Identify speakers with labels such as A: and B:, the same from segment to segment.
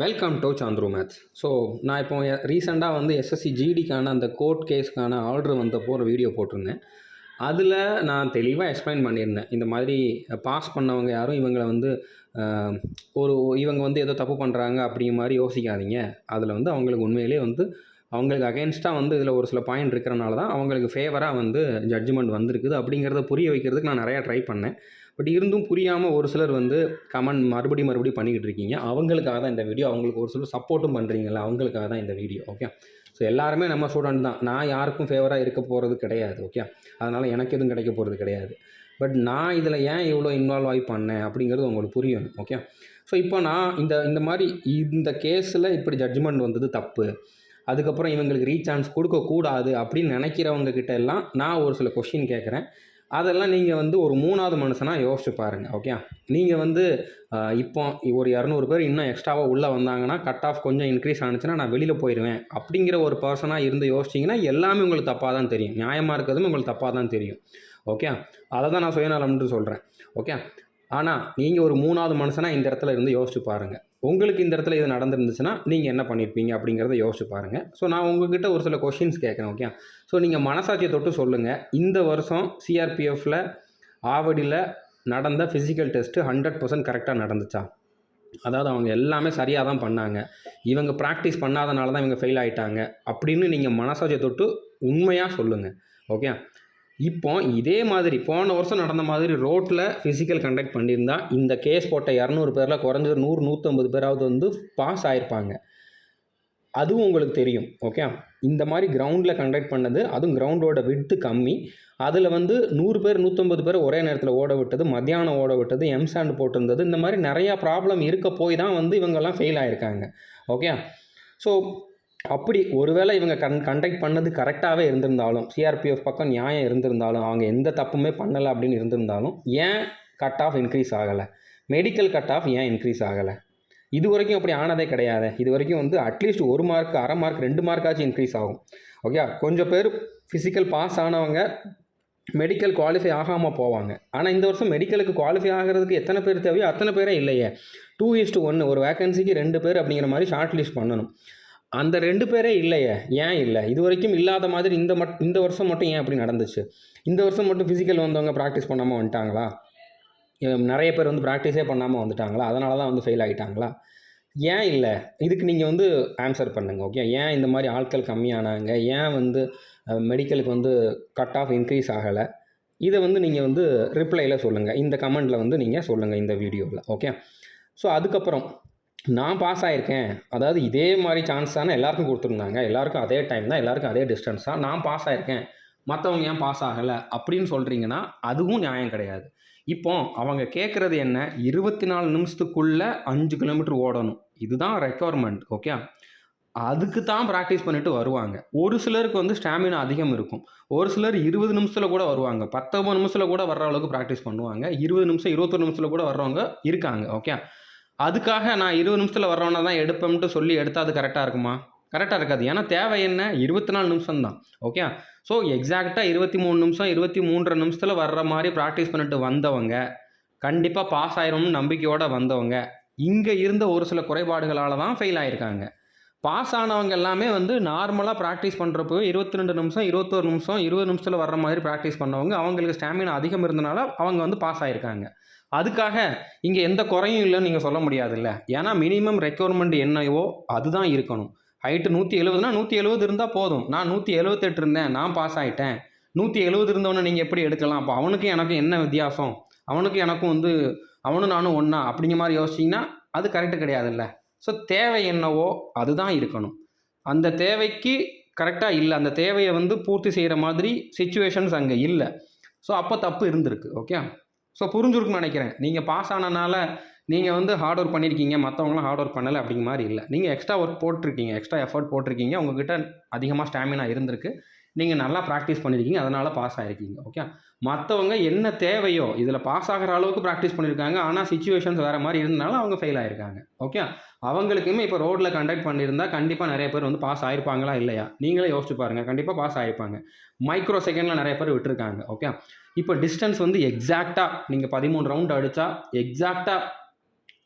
A: Welcome to Chandru maths so நான் இப்போ ரீசெண்டாக வந்து எஸ்எஸ்சி ஜிடிக்கான அந்த கோர்ட் கேஸ்க்கான ஆர்டர் வந்தப்போ ஒரு வீடியோ போட்டிருந்தேன். அதில் நான் தெளிவாக எக்ஸ்பிளைன் பண்ணியிருந்தேன். இந்த மாதிரி பாஸ் பண்ணவங்க யாரும் இவங்களை வந்து ஒரு இவங்க வந்து ஏதோ தப்பு பண்ணுறாங்க அப்படிங்கிற மாதிரி யோசிக்காதீங்க. அதில் வந்து அவங்களுக்கு உண்மையிலே வந்து அவங்களுக்கு அகேன்ஸ்டாக வந்து இதில் ஒரு சில பாயிண்ட் இருக்கிறனால தான் அவங்களுக்கு ஃபேவராக வந்து ஜட்ஜ்மெண்ட் வந்திருக்குது அப்படிங்கிறத புரிய வைக்கிறதுக்கு நான் நிறையா ட்ரை பண்ணேன். பட் இருந்தும் புரியாமல் ஒரு சிலர் வந்து கமெண்ட் மறுபடியும் மறுபடியும் பண்ணிக்கிட்டு இருக்கீங்க. அவங்களுக்காக தான் இந்த வீடியோ அவங்களுக்கு ஒரு சிலர் சப்போர்ட்டும் பண்ணுறீங்களா அவங்களுக்காக தான் இந்த வீடியோ ஓகே ஸோ எல்லாருமே நம்ம ஸ்டூடெண்ட் தான். நான் யாருக்கும் ஃபேவராக இருக்க போகிறது கிடையாது ஓகே அதனால் எனக்கு எதுவும் கிடைக்க போகிறது கிடையாது. பட் நான் இதில் ஏன் இவ்வளோ இன்வால்வ் ஆகி பண்ணேன் அப்படிங்கிறது உங்களுக்கு புரியணும் ஓகே ஸோ இப்போ நான் இந்த இந்த மாதிரி இந்த கேஸில் இப்படி ஜட்ஜ்மெண்ட் வந்தது தப்பு. அதுக்கப்புறம் இவங்களுக்கு ரீசான்ஸ் கொடுக்கக்கூடாது அப்படின்னு நினைக்கிறவங்க கிட்ட எல்லாம் நான் ஒரு சில கொஷின் கேட்குறேன். அதெல்லாம் நீங்கள் வந்து ஒரு மூணாவது மனுஷனாக யோசிச்சு பாருங்கள் ஓகே நீங்கள் வந்து இப்போ ஒரு இரநூறு பேர் இன்னும் எக்ஸ்ட்ராவாக உள்ளே வந்தாங்கன்னா கட் ஆஃப் கொஞ்சம் இன்க்ரீஸ் ஆனுச்சுன்னா நான் வெளியில் போயிடுவேன் அப்படிங்கிற ஒரு பர்சனாக இருந்து யோசிச்சிங்கன்னா எல்லாமே உங்களுக்கு தப்பாக தான் தெரியும். நியாயமாக இருக்கிறதும் உங்களுக்கு தப்பாக தான் தெரியும். ஓகே அதை தான் நான் சுயநலம்னு சொல்கிறேன் ஓகே ஆனால் நீங்கள் ஒரு மூணாவது மனுஷனாக இந்த இடத்துல இருந்து யோசிச்சு பாருங்கள் உங்களுக்கு இந்த இடத்துல இது நடந்துருந்துச்சுன்னா நீங்கள் என்ன பண்ணியிருப்பீங்க அப்படிங்கிறத யோசிச்சு பாருங்கள் ஸோ நான் உங்ககிட்ட ஒரு சில கொஷின்ஸ் கேட்குறேன் ஓகே ஸோ நீங்கள் மனசாட்சியை தொட்டு சொல்லுங்கள் இந்த வருஷம் சிஆர்பிஎஃப்பில் ஆவடியில் நடந்த ஃபிசிக்கல் டெஸ்ட்டு ஹண்ட்ரட் பர்சன்ட் கரெக்டாக நடந்துச்சா? அதாவது அவங்க எல்லாமே சரியாக தான் பண்ணாங்க. இவங்க ப்ராக்டிஸ் பண்ணாதனால தான் இவங்க ஃபெயில் ஆயிட்டாங்க. அப்படின்னு நீங்கள் மனசாட்சியை தொட்டு உண்மையாக சொல்லுங்கள் ஓகே இப்போ இதே மாதிரி போன வருஷம் நடந்த மாதிரி ரோட்டில் ஃபிசிக்கல் கண்டக்ட் பண்ணியிருந்தா இந்த கேஸ் போட்ட இரநூறு பேரில் குறைஞ்சது நூறு நூற்றம்பது பேராவது வந்து பாஸ் ஆயிருப்பாங்க. அதுவும் உங்களுக்கு தெரியும் ஓகே இந்த மாதிரி கிரவுண்டில் கண்டக்ட் பண்ணது அதுவும் கிரவுண்டோட விட்டு கம்மி. அதில் வந்து நூறு பேர் நூற்றம்பது பேர் ஒரே நேரத்தில் ஓட விட்டது மத்தியானம் ஓட விட்டது எம் சாண்ட் போட்டிருந்தது இந்த மாதிரி நிறையா ப்ராப்ளம் இருக்க போய் தான் வந்து இவங்கெல்லாம் ஃபெயில் ஆயிருக்காங்க ஓகே ஸோ அப்படி ஒருவேளை இவங்க கண் கண்டக்ட் பண்ணது கரெக்டாகவே இருந்திருந்தாலும் சிஆர்பிஎஃப் பக்கம் நியாயம் இருந்திருந்தாலும் அவங்க எந்த தப்புமே பண்ணலை அப்படின்னு இருந்திருந்தாலும் ஏன் கட் ஆஃப் இன்க்ரீஸ் ஆகலை? மெடிக்கல் கட் ஆஃப் ஏன் இன்க்ரீஸ் ஆகலை? இது வரைக்கும் அப்படி ஆனதே கிடையாது. இது வரைக்கும் வந்து அட்லீஸ்ட் ஒரு மார்க் அரை மார்க் ரெண்டு மார்க்காச்சும் இன்க்ரீஸ் ஆகும். ஓகே கொஞ்சம் பேர் ஃபிசிக்கல் பாஸ் ஆனவங்க மெடிக்கல் குவாலிஃபை ஆகாமல் போவாங்க. ஆனால் இந்த வருஷம் மெடிக்கலுக்கு குவாலிஃபை ஆகிறதுக்கு எத்தனை பேர் தேவையோ அத்தனை பேரே இல்லையே. டூ இஸ்ட் ஒன்று ஒரு வேகன்சிக்கு ரெண்டு பேர் அப்படிங்கிற மாதிரி ஷார்ட் லிஸ்ட் பண்ணணும். அந்த ரெண்டு பேரே இல்லையே. ஏன் இல்லை? இது வரைக்கும் இல்லாத மாதிரி இந்த மட் இந்த வருஷம் மட்டும் ஏன் அப்படி நடந்துச்சு? இந்த வருஷம் மட்டும் ஃபிசிக்கல் வந்தவங்க ப்ராக்டிஸ் பண்ணாமல் வந்துட்டாங்களா? நிறைய பேர் வந்து ப்ராக்டிஸே பண்ணாமல் வந்துட்டாங்களா? அதனால தான் வந்து ஃபெயில் ஆகிட்டாங்களா ஏன் இல்லை? இதுக்கு நீங்கள் வந்து ஆன்சர் பண்ணுங்கள் ஓகே ஏன் இந்த மாதிரி ஆட்கள் கம்மியானாங்க? ஏன் வந்து மெடிக்கலுக்கு வந்து கட் ஆஃப் இன்க்ரீஸ் ஆகலை? இதை வந்து நீங்கள் வந்து ரிப்ளையில் சொல்லுங்கள் இந்த கமெண்ட்டில் வந்து நீங்கள் சொல்லுங்கள் இந்த வீடியோவில் ஓகே ஸோ அதுக்கப்புறம் நான் பாஸ் ஆகிருக்கேன் அதாவது இதே மாதிரி சான்ஸ் தானே எல்லாருக்கும் கொடுத்துருந்தாங்க. எல்லாருக்கும் அதே டைம் தான் எல்லாருக்கும் அதே டிஸ்டன்ஸ் தான். நான் பாஸ் ஆகிருக்கேன் மற்றவங்க ஏன் பாஸ் ஆகலை? அப்படின்னு சொல்கிறீங்கன்னா அதுவும் நியாயம் கிடையாது. இப்போ அவங்க கேட்குறது என்ன? இருபத்தி நாலு நிமிஷத்துக்குள்ளே அஞ்சு கிலோமீட்டர் ஓடணும். இதுதான் ரெக்குவயர்மெண்ட் ஓகே அதுக்கு தான் ப்ராக்டிஸ் பண்ணிட்டு வருவாங்க. ஒரு சிலருக்கு வந்து ஸ்டாமினா அதிகம் இருக்கும். ஒரு சிலர் இருபது நிமிஷத்தில் கூட வருவாங்க. பத்தொம்பது நிமிஷத்தில் கூட வர்ற அளவுக்கு ப்ராக்டிஸ் பண்ணுவாங்க. இருபது நிமிஷம் இருபத்தொரு நிமிஷத்தில் கூட வர்றவங்க இருக்காங்க ஓகே அதுக்காக நான் இருபது நிமிஷத்தில் வர்றவனை தான் எடுப்பேன்ட்டு சொல்லி எடுத்தால் அது கரெக்டாக இருக்குமா? கரெக்டாக இருக்காது. ஏன்னா தேவை என்ன? இருபத்தி நாலு நிமிஷம் தான் ஓகே ஸோ எக்ஸாக்டாக இருபத்தி மூணு நிமிஷம் இருபத்தி மூன்றரை நிமிஷத்தில் வர்ற மாதிரி ப்ராக்டிஸ் பண்ணிட்டு வந்தவங்க கண்டிப்பாக பாஸ் ஆயிரும்னு நம்பிக்கையோடு வந்தவங்க இங்கே இருந்த ஒரு சில குறைபாடுகளால் தான் ஃபெயில் ஆகிருக்காங்க பாஸ் ஆனவங்க எல்லாமே வந்து நார்மலாக ப்ராக்டிஸ் பண்ணுறப்போ இருபத்தி ரெண்டு நிமிஷம் இருபத்தோரு நிமிஷம் இருபது நிமிஷத்தில் வர்ற மாதிரி ப்ராக்டிஸ் பண்ணவங்க அவங்களுக்கு ஸ்டாமினா அதிகம் இருந்தனால அவங்க வந்து பாஸ் ஆகிருக்காங்க அதுக்காக இங்கே எந்த குறையும் இல்லைன்னு நீங்கள் சொல்ல முடியாதுல்ல. ஏன்னா மினிமம் ரெக்குவயர்மெண்ட் என்னவோ அதுதான் இருக்கணும். ஹைட்டு நூற்றி எழுபதுனா நூற்றி எழுபது இருந்தால் போதும். நான் நூற்றி எழுபத்தெட்டு இருந்தேன் நான் பாஸ் ஆகிட்டேன் நூற்றி எழுபது இருந்தவனை நீங்கள் எப்படி எடுக்கலாம்? அப்போ அவனுக்கும் எனக்கும் என்ன வித்தியாசம்? அவனுக்கும் எனக்கும் வந்து அவனும் நானும் ஒன்றா அப்படிங்கிற மாதிரி யோசிச்சிங்கன்னா அது கரெக்டு கிடையாதுல்ல. ஸோ தேவை என்னவோ அதுதான் இருக்கணும். அந்த தேவைக்கு கரெக்டாக இல்லை. அந்த தேவையை வந்து பூர்த்தி செய்கிற மாதிரி சுச்சுவேஷன்ஸ் அங்கே இல்லை. ஸோ அப்போ தப்பு இருந்திருக்கு. ஓகே ஸோ புரிஞ்சிருக்குன்னு நினைக்கிறேன். நீங்கள் பாஸ் ஆனனால நீங்கள் வந்து ஹார்ட் ஒர்க் பண்ணியிருக்கீங்க மற்றவங்களாம் ஹார்ட் ஒர்க் பண்ணலை அப்படிங்கிற மாதிரி இல்லை. நீங்கள் எக்ஸ்ட்ரா ஒர்க் போட்டிருக்கீங்க எக்ஸ்ட்ரா எஃபர்ட் போட்டிருக்கீங்க உங்ககிட்ட அதிகமாக ஸ்டாமினா இருந்திருக்கு. நீங்கள் நல்லா ப்ராக்டிஸ் பண்ணியிருக்கீங்க அதனால் பாஸ் ஆகிருக்கீங்க ஓகே மற்றவங்க என்ன தேவையோ இதில் பாஸ் ஆகிற அளவுக்கு ப்ராக்டிஸ் பண்ணியிருக்காங்க ஆனால் சுச்சுவேஷன்ஸ் வேறு மாதிரி இருந்தனால அவங்க ஃபெயில் ஆகிருக்காங்க ஓகே அவங்களுக்குமே இப்போ ரோட்டில் கண்டக்ட் பண்ணியிருந்தால் கண்டிப்பாக நிறைய பேர் வந்து பாஸ் ஆயிருப்பாங்களா இல்லையா? நீங்களே யோசிச்சு பாருங்கள் கண்டிப்பாக பாஸ் ஆயிருப்பாங்க. மைக்ரோ செகண்டில் நிறைய பேர் விட்டுருக்காங்க. ஓகே இப்போ டிஸ்டன்ஸ் வந்து எக்ஸாக்டாக நீங்கள் பதிமூணு ரவுண்ட் அடித்தா எக்ஸாக்டாக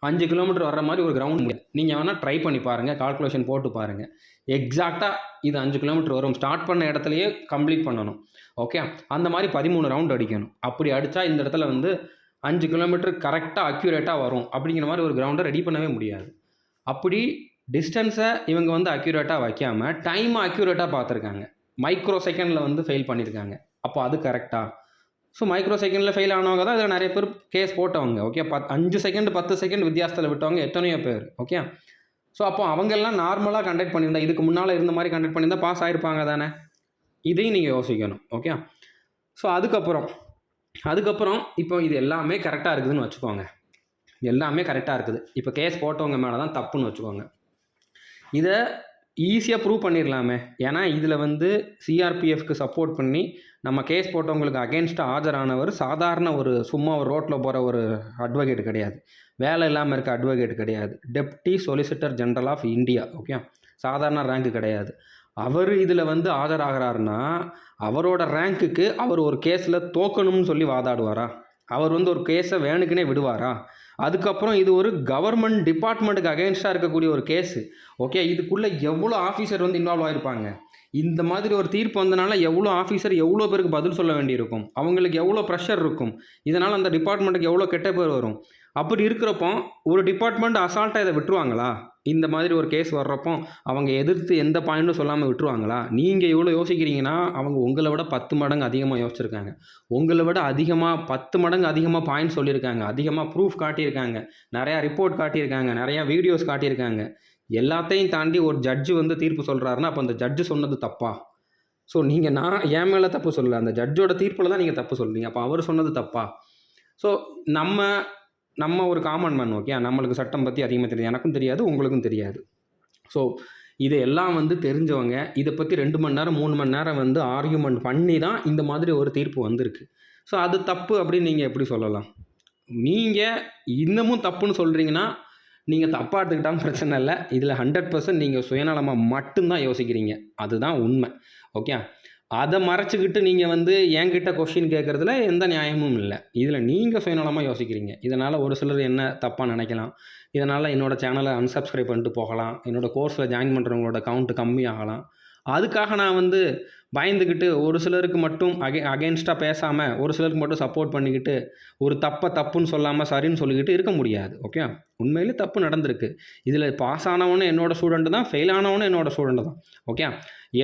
A: அஞ்சு கிலோமீட்டர் வர்ற மாதிரி ஒரு கிரவுண்ட் நீங்கள் வேணால் ட்ரை பண்ணி பாருங்கள் கால்குலேஷன் போட்டு பாருங்கள் எக்ஸாக்டாக இது அஞ்சு கிலோமீட்டர் வரும். ஸ்டார்ட் பண்ண இடத்துலையே கம்ப்ளீட் பண்ணணும். ஓகே அந்த மாதிரி பதிமூணு ரவுண்ட் அடிக்கணும். அப்படி அடித்தா இந்த இடத்துல வந்து அஞ்சு கிலோமீட்டர் கரெக்டாக அக்யூரேட்டாக வரும். அப்படிங்கிற மாதிரி ஒரு கிரவுண்டை ரெடி பண்ணவே முடியாது. அப்படி டிஸ்டன்ஸை இவங்க வந்து அக்யூரேட்டாக வைக்காமல் டைமை அக்யூரேட்டாக பார்த்துருக்காங்க. மைக்ரோ செகண்டில் வந்து ஃபெயில் பண்ணியிருக்காங்க அப்போ அது கரெக்டாக ஸோ மைக்ரோ செகண்டில் ஃபெயில் ஆனவங்க தான் இதில் நிறைய பேர் கேஸ் போட்டவங்க ஓகே பத் அஞ்சு செகண்ட் பத்து செகண்ட் வித்தியாசத்தில் விட்டவங்க எத்தனையோ பேர் ஓகே ஸோ அப்போ அவங்கெல்லாம் நார்மலாக கண்டக்ட் பண்ணியிருந்தா இதுக்கு முன்னால் இருந்த மாதிரி கண்டக்ட் பண்ணியிருந்தா பாஸ் ஆகிருப்பாங்க தானே? இதையும் நீங்கள் யோசிக்கணும் ஓகே ஸோ அதுக்கப்புறம் அதுக்கப்புறம் இப்போ இது எல்லாமே கரெக்டாக இருக்குதுன்னு வச்சுக்கோங்க. எல்லாமே கரெக்டாக இருக்குது. இப்போ கேஸ் போட்டவங்க மேலே தான் தப்புன்னு வச்சுக்கோங்க. இதை ஈஸியாக ப்ரூவ் பண்ணிடலாமே ஏன்னா இதில் வந்து சிஆர்பிஎஃப்க்கு சப்போர்ட் பண்ணி நம்ம கேஸ் போட்டவங்களுக்கு அகேன்ஸ்டாக ஆஜரானவர் சாதாரண ஒரு சும்மா ஒரு ரோட்டில் போகிற ஒரு அட்வொகேட் கிடையாது. வேலை இல்லாமல் இருக்க அட்வொகேட் கிடையாது. Deputy solicitor general of India okay சாதாரண ரேங்க் கிடையாது. அவர் இதில் வந்து ஆஜராகிறாருன்னா அவரோட ரேங்க்குக்கு அவர் ஒரு கேஸில் தோக்கணும்னு சொல்லி வாதாடுவாரா? அவர் வந்து ஒரு கேஸை வேணுக்குனே விடுவாரா? அதுக்கப்புறம் இது ஒரு கவர்மெண்ட் டிபார்ட்மெண்ட்டுக்கு அகேன்ஸ்டாக இருக்கக்கூடிய ஒரு கேஸு ஓகே இதுக்குள்ளே எவ்வளோ ஆஃபீஸர் வந்து இன்வால்வ் ஆகிருப்பாங்க இந்த மாதிரி ஒரு தீர்ப்பு வந்தனால எவ்வளோ ஆஃபீஸர் எவ்வளோ பேருக்கு பதில் சொல்ல வேண்டியிருக்கும்? அவங்களுக்கு எவ்வளோ ப்ரெஷர் இருக்கும்? இதனால் அந்த டிபார்ட்மெண்ட்டுக்கு எவ்வளோ கெட்ட பேர் வரும்? அப்படி இருக்கிறப்போ ஒரு டிபார்ட்மெண்ட் அசால்ட்டாக இதை விட்டுருவாங்களா? இந்த மாதிரி ஒரு கேஸ் வர்றப்போ அவங்க எதிர்த்து எந்த பாயிண்ட்டும் சொல்லாமல் விட்டுருவாங்களா? நீங்கள் இவ்வளோ யோசிக்கிறீங்கன்னா அவங்க உங்களை விட பத்து மடங்கு அதிகமாக யோசிச்சிருக்காங்க. உங்களை விட அதிகமாக பத்து மடங்கு அதிகமாக பாயிண்ட் சொல்லியிருக்காங்க. அதிகமாக ப்ரூஃப் காட்டியிருக்காங்க. நிறையா ரிப்போர்ட் காட்டியிருக்காங்க. நிறையா வீடியோஸ் காட்டியிருக்காங்க. எல்லாத்தையும் தாண்டி ஒரு ஜட்ஜு வந்து தீர்ப்பு சொல்கிறாருன்னா அப்போ அந்த ஜட்ஜு சொன்னது தப்பா? ஸோ நீங்கள் நான் என் மேலே தப்பு சொல்லலை. அந்த ஜட்ஜோட தீர்ப்பில் தான் நீங்கள் தப்பு சொல்கிறீங்க அப்போ அவர் சொன்னது தப்பா? ஸோ நம்ம நம்ம ஒரு காமன் மேன் ஓகே நம்மளுக்கு சட்டம் பற்றி அதிகமாக தெரியாது. எனக்கும் தெரியாது உங்களுக்கும் தெரியாது. ஸோ இது எல்லாம் வந்து தெரிஞ்சவங்க இதை பற்றி ரெண்டு மணி நேரம் மூணு மணி நேரம் வந்து ஆர்கியூமெண்ட் பண்ணி தான் இந்த மாதிரி ஒரு தீர்ப்பு வந்திருக்கு. ஸோ அது தப்பு அப்படின்னு நீங்கள் எப்படி சொல்லலாம்? நீங்கள் இன்னமும் தப்புன்னு சொல்கிறீங்கன்னா நீங்கள் தப்பாக எடுத்துக்கிட்டாலும் பிரச்சனை இல்லை. இதில் ஹண்ட்ரட் பர்சன்ட் நீங்கள் சுயநலமாக மட்டும்தான் யோசிக்கிறீங்க. அதுதான் உண்மை ஓகே அதை மறைச்சிக்கிட்டு நீங்கள் வந்து என்கிட்ட கொஷின் கேட்குறதுல எந்த நியாயமும் இல்லை. இதில் நீங்கள் சுயநலமாக யோசிக்கிறீங்க. இதனால் ஒரு சிலர் என்ன தப்பாக நினைக்கலாம். இதனால் என்னோடய சேனலை அன்சப்ஸ்கிரைப் பண்ணிட்டு போகலாம். என்னோடய கோர்ஸில் ஜாயின் பண்ணுறவங்களோட கவுண்ட் கம்மியாகலாம். அதுக்காக நான் வந்து பயந்துக்கிட்டு ஒரு சிலருக்கு மட்டும் அகே அகேன்ஸ்டாக பேசாமல் ஒரு சிலருக்கு மட்டும் சப்போர்ட் பண்ணிக்கிட்டு ஒரு தப்பை தப்புன்னு சொல்லாமல் சரின்னு சொல்லிக்கிட்டு இருக்க முடியாது ஓகே உண்மையிலே தப்பு நடந்திருக்கு. இதில் பாஸ் ஆனவனும் என்னோடய ஸ்டூடெண்ட்டு தான் ஃபெயில் ஆனவனு என்னோடய ஸ்டூடெண்ட் தான் ஓகே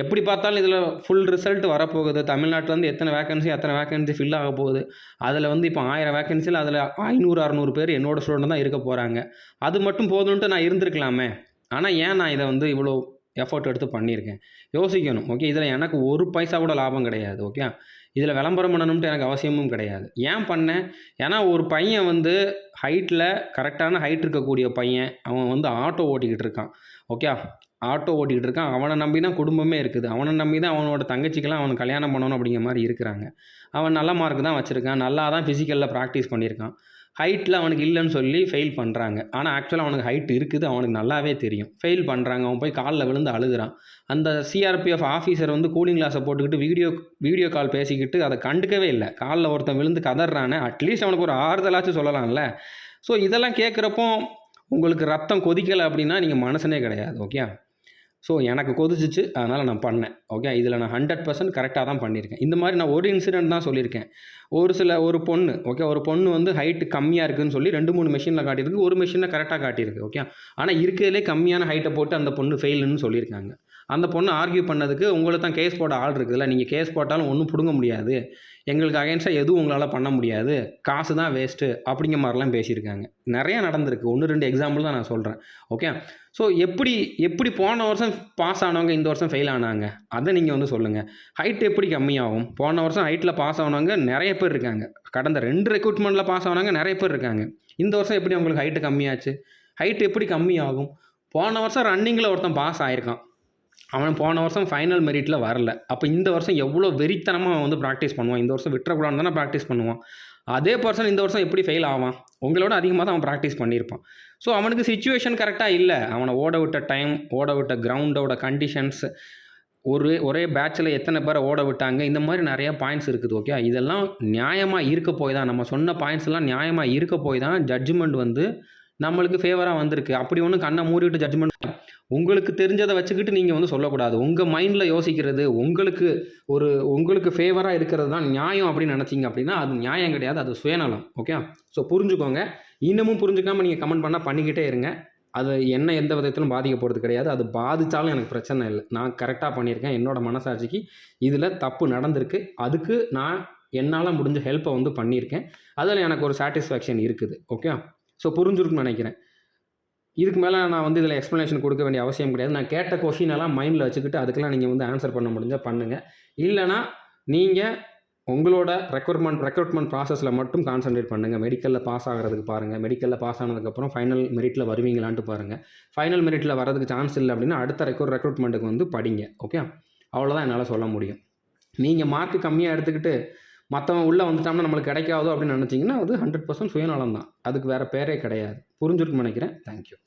A: எப்படி பார்த்தாலும் இதில் ஃபுல் ரிசல்ட் வரப்போகுது. தமிழ்நாட்டிலேருந்து எத்தனை வேகன்சி அத்தனை வேகன்சி ஃபில் ஆக போகுது. அதில் வந்து இப்போ ஆயிரம் வேகன்சியில் அதில் ஐநூறு அறநூறு பேர் என்னோடய ஸ்டூடெண்ட் தான் இருக்க போகிறாங்க அது மட்டும் போதுன்ட்டு நான் இருந்திருக்கலாமே. ஆனால் ஏன் நான் இதை வந்து இவ்வளோ எஃபர்ட் எடுத்து பண்ணியிருக்கேன். யோசிக்கணும். ஓகே இதில் எனக்கு ஒரு பைசா கூட லாபம் கிடையாது. ஓகே இதில் விளம்பரம் பண்ணணும்ட்டு எனக்கு அவசியமும் கிடையாது. ஏன் பண்ணேன்? ஏன்னா ஒரு பையன் வந்து ஹைட்டில் கரெக்டான ஹைட் இருக்கக்கூடிய பையன். அவன் வந்து ஆட்டோ ஓட்டிக்கிட்டு இருக்கான். ஓகே ஆட்டோ ஓட்டிக்கிட்டு இருக்கான். அவனை நம்பி தான் குடும்பமே இருக்குது. அவனை நம்பி தான் அவனோட தங்கச்சிக்கெல்லாம் அவனுக்கு கல்யாணம் பண்ணணும் அப்படிங்கிற மாதிரி இருக்கிறாங்க. அவன் நல்ல மார்க் தான் வச்சுருக்கான். நல்லா தான் ஃபிசிக்கலில் ப்ராக்டிஸ் பண்ணியிருக்கான். ஹைட்டில் அவனுக்கு இல்லைன்னு சொல்லி ஃபெயில் பண்ணுறாங்க ஆனால் ஆக்சுவலாக அவனுக்கு ஹைட் இருக்குது அவனுக்கு நல்லாவே தெரியும். ஃபெயில் பண்ணுறாங்க அவன் போய் காலில் விழுந்து அழுகுறான். அந்த சிஆர்பிஎஃப் ஆஃபீஸர் வந்து கூலிங் கிளாஸை போட்டுக்கிட்டு வீடியோ வீடியோ கால் பேசிக்கிட்டு அதை கண்டுக்கவே இல்லை. காலில் ஒருத்தன் விழுந்து கதறானே அட்லீஸ்ட் அவனுக்கு ஒரு ஆறுதலாச்சும் சொல்லலாம்ல. ஸோ இதெல்லாம் கேட்குறப்போ உங்களுக்கு ரத்தம் கொதிக்கலை அப்படின்னா நீங்கள் மனசனே கிடையாது ஓகே ஸோ எனக்கு கொதிச்சிச்சு. அதனால் நான் பண்ணேன். ஓகே இதில் நான் ஹண்ட்ரட் பர்சன்ட் கரெக்டாக தான் பண்ணியிருக்கேன். இந்த மாதிரி நான் ஒரு இன்சிடென்ட் தான் சொல்லியிருக்கேன். ஒரு சில ஒரு பொண்ணு ஓகே ஒரு பொண்ணு வந்து ஹைட்டு கம்மியாக இருக்குதுன்னு சொல்லி ரெண்டு மூணு மிஷினில் காட்டியிருக்கு. ஒரு மிஷினில் கரெக்டாக காட்டியிருக்கு ஓகே ஆனால் இருக்கிறதுலே கம்மியான ஹைட்டை போட்டு அந்த பொண்ணு ஃபெயிலுன்னு சொல்லியிருக்காங்க. அந்த பொண்ணு ஆர்கியூ பண்ணதுக்கு உங்களை தான் கேஸ் போட ஆள் இருக்குதுல்ல. நீங்கள் கேஸ் போட்டாலும் ஒன்றும் பிடுங்க முடியாது. எங்களுக்கு அகைன்ஸ்டாக எதுவும் உங்களால் பண்ண முடியாது. காசு தான் வேஸ்ட்டு அப்படிங்கிற மாதிரிலாம் பேசியிருக்காங்க. நிறையா நடந்திருக்கு. ஒன்று ரெண்டு எக்ஸாம்பிள் தான் நான் சொல்கிறேன் ஓகே ஸோ எப்படி எப்படி போன வருஷம் பாஸ் ஆனவங்க இந்த வருஷம் ஃபெயில் ஆனாங்க? அதை நீங்கள் வந்து சொல்லுங்கள் ஹைட் எப்படி கம்மியாகும்? போன வருஷம் ஹைட்டில் பாஸ் ஆனவங்க நிறைய பேர் இருக்காங்க. கடந்த ரெண்டு ரெக்ரூட்மெண்ட்டில் பாஸ் ஆனவங்க நிறைய பேர் இருக்காங்க. இந்த வருஷம் எப்படி அவங்களுக்கு ஹைட்டு கம்மியாச்சு? ஹைட் எப்படி கம்மியாகும்? போன வருஷம் ரன்னிங்கில் ஒருத்தன் பாஸ் ஆயிருக்கான். அவன் போன வருஷம் ஃபைனல் மெரிட்டில் வரல. அப்போ இந்த வருஷம் எவ்வளோ வெறித்தனமாக அவன் வந்து ப்ராக்டிஸ் பண்ணுவான். இந்த வருஷம் விட்டுறக்கூடாது தானே ப்ராக்டிஸ் பண்ணுவான். அதே பர்சன் இந்த வருஷம் எப்படி ஃபெயில் ஆவான்? உங்களோட அதிகமாக தான் அவன் ப்ராக்டிஸ் பண்ணியிருப்பான். ஸோ அவனுக்கு சுச்சுவேஷன் கரெக்டாக இல்லை. அவனை ஓட விட்ட டைம் ஓட விட்ட கிரவுண்டோட கண்டிஷன்ஸ் ஒரு ஒரே பேட்சில் எத்தனை பேரை ஓட விட்டாங்க? இந்த மாதிரி நிறையா பாயிண்ட்ஸ் இருக்குது ஓகே இதெல்லாம் நியாயமாக இருக்க போய் தான் நம்ம சொன்ன பாயிண்ட்ஸ்லாம் நியாயமாக இருக்க போய் தான் ஜட்ஜ்மெண்ட் வந்து நம்மளுக்கு ஃபேவராக வந்திருக்கு. அப்படி ஒன்றும் கண்ணை மூடிவிட்டு ஜட்ஜ்மெண்ட் உங்களுக்கு தெரிஞ்சதை வச்சுக்கிட்டு நீங்கள் வந்து சொல்லக்கூடாது. உங்கள் மைண்டில் யோசிக்கிறது உங்களுக்கு ஒரு உங்களுக்கு ஃபேவராக இருக்கிறது தான் நியாயம் அப்படின்னு நினச்சிங்க அப்படின்னா அது நியாயம் கிடையாது அது சுயநலம். ஓகே ஸோ புரிஞ்சுக்கோங்க. இன்னமும் புரிஞ்சுக்காமல் நீங்கள் கமெண்ட் பண்ணால் பண்ணிக்கிட்டே இருங்க. அது என்ன எந்த விதத்திலும் பாதிக்க போகிறது கிடையாது. அது பாதித்தாலும் எனக்கு பிரச்சனை இல்லை. நான் கரெக்டாக பண்ணியிருக்கேன். என்னோடய மனசாட்சிக்கு இதில் தப்பு நடந்திருக்கு. அதுக்கு நான் என்னால் முடிஞ்ச ஹெல்ப்பை வந்து பண்ணியிருக்கேன். அதில் எனக்கு ஒரு சாட்டிஸ்ஃபேக்ஷன் இருக்குது. ஓகே ஸோ புரிஞ்சிருக்குன்னு நினைக்கிறேன். இதுக்கு மேலே நான் வந்து இதில் எக்ஸ்ப்ளனேஷன் கொடுக்க வேண்டிய அவசியம் கிடையாது. நான் கேட்ட கொஷின் எல்லாம் மைண்டில் வச்சுக்கிட்டு அதுக்கெல்லாம் நீங்கள் வந்து ஆன்சர் பண்ண முடிஞ்சால் பண்ணுங்கள் இல்லைனா நீங்கள் உங்களோட ரெக்ரூட்மெண்ட் ரெக்ரூட்மெண்ட் ப்ராசஸில் மட்டும் கான்சென்ட்ரேட் பண்ணுங்கள் மெடிக்கலில் பாஸ் ஆகிறதுக்கு பாருங்கள் மெடிக்கலில் பாஸ் ஆனதுக்கப்புறம் ஃபைனல் மெரிட்டில் வருவீங்களான்ட்டு பாருங்கள் ஃபைனல் மெரிட்டில் வரதுக்கு சான்ஸ் இல்லை அப்படின்னா அடுத்த ரெக்ரூட் ரெக்ரூட்மெண்ட்டுக்கு வந்து படிங்க. ஓகே அவ்வளோதான் என்னால் சொல்ல முடியும். நீங்கள் மார்க் கம்மியாக எடுத்துக்கிட்டு மற்றவன் உள்ளே வந்துட்டோம்னா நம்மளுக்கு கிடைக்காதோ அப்படின்னு நினச்சிங்கன்னா அது ஹண்ட்ரட் பர்சன்ட் சுயநலம் தான். அதுக்கு வேறு பேரே கிடையாது. புரிஞ்சிருக்குன்னு நினைக்கிறேன். தேங்க்யூ